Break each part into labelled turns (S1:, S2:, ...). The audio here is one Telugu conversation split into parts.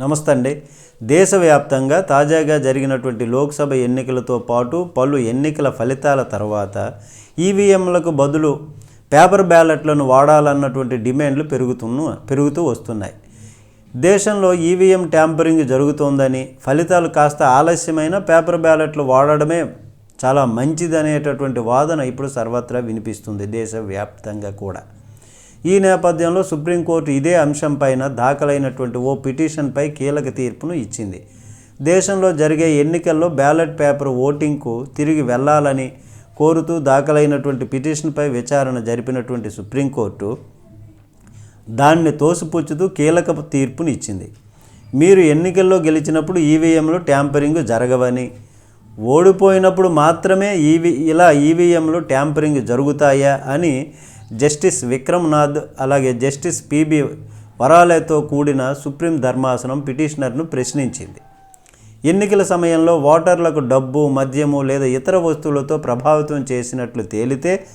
S1: నమస్తే అండి దేశవ్యాప్తంగా తాజాగా జరిగినటువంటి లోక్సభ ఎన్నికలతో పాటు పలు ఎన్నికల ఫలితాల తర్వాత ఈవీఎంలకు బదులు పేపర్ బ్యాలెట్లను వాడాలన్నటువంటి డిమాండ్లు పెరుగుతున్న పెరుగుతూ వస్తున్నాయి. దేశంలో ఈవీఎం ట్యాంపరింగ్ జరుగుతోందని ఫలితాలు కాస్త ఆలస్యమైన పేపర్ బ్యాలెట్లు వాడడమే చాలా మంచిదనేటటువంటి వాదన ఇప్పుడు సర్వత్రా వినిపిస్తుంది దేశవ్యాప్తంగా కూడా. ఈ నేపథ్యంలో సుప్రీంకోర్టు ఇదే అంశంపైన దాఖలైనటువంటి ఓ పిటిషన్పై కీలక తీర్పును ఇచ్చింది. దేశంలో జరిగే ఎన్నికల్లో బ్యాలెట్ పేపర్ ఓటింగ్కు తిరిగి వెళ్ళాలని కోరుతూ దాఖలైనటువంటి పిటిషన్పై విచారణ జరిపినటువంటి సుప్రీంకోర్టు దాన్ని తోసిపుచ్చుతూ కీలక తీర్పుని ఇచ్చింది. మీరు ఎన్నికల్లో గెలిచినప్పుడు ఈవీఎంలు ట్యాంపరింగ్ జరగవని ఓడిపోయినప్పుడు మాత్రమే ఈవీ ఇలా ఈవీఎంలు ట్యాంపరింగ్ జరుగుతాయా అని జస్టిస్ విక్రమ్నాథ్ అలాగే జస్టిస్ పిబి వరాలేతో కూడిన సుప్రీం ధర్మాసనం పిటిషనర్ను ప్రశ్నించింది. ఎన్నికల సమయంలో ఓటర్లకు డబ్బు మద్యము లేదా ఇతర వస్తువులతో ప్రభావితం చేసినట్లు తేలితే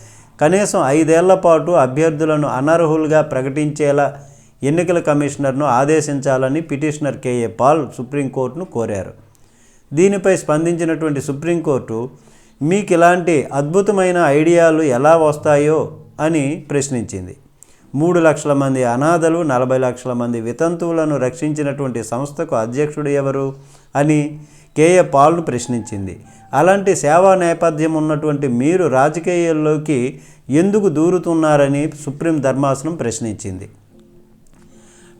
S1: కనీసం ఐదేళ్ళ పాటు అభ్యర్థులను అనర్హులుగా ప్రకటించేలా ఎన్నికల కమిషనర్ను ఆదేశించాలని పిటిషనర్ కేఏ పాల్ సుప్రీంకోర్టును కోరారు. దీనిపై స్పందించినటువంటి సుప్రీంకోర్టు మీకు ఇలాంటి అద్భుతమైన ఐడియాలు ఎలా వస్తాయో అని ప్రశ్నించింది. మూడు లక్షల మంది అనాథలు నలభై లక్షల మంది వితంతువులను రక్షించినటువంటి సంస్థకు అధ్యక్షుడు ఎవరు అని కేఏ పాల్ను ప్రశ్నించింది. అలాంటి సేవా నేపథ్యం ఉన్నటువంటి మీరు రాజకీయాల్లోకి ఎందుకు దూరుతున్నారని సుప్రీం ధర్మాసనం ప్రశ్నించింది.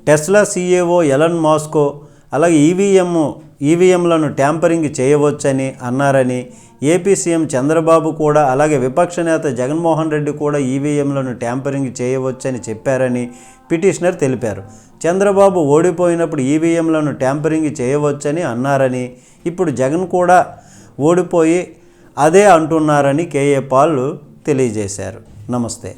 S1: టెస్లా సీఏఓ ఎలన్ మాస్కో అలాగే ఈవీఎం ఈవీఎంలను ట్యాంపరింగ్ చేయవచ్చని అన్నారని ఏపీ సీఎం చంద్రబాబు కూడా అలాగే విపక్ష నేత జగన్మోహన్ రెడ్డి కూడా ఈవీఎంలను ట్యాంపరింగ్ చేయవచ్చని చెప్పారని పిటిషనర్ తెలిపారు. చంద్రబాబు ఓడిపోయినప్పుడు ఈవీఎంలను ట్యాంపరింగ్ చేయవచ్చని అన్నారని ఇప్పుడు జగన్ కూడా ఓడిపోయి అదే అంటున్నారని కేఏ పాల్ తెలియజేశారు. నమస్తే.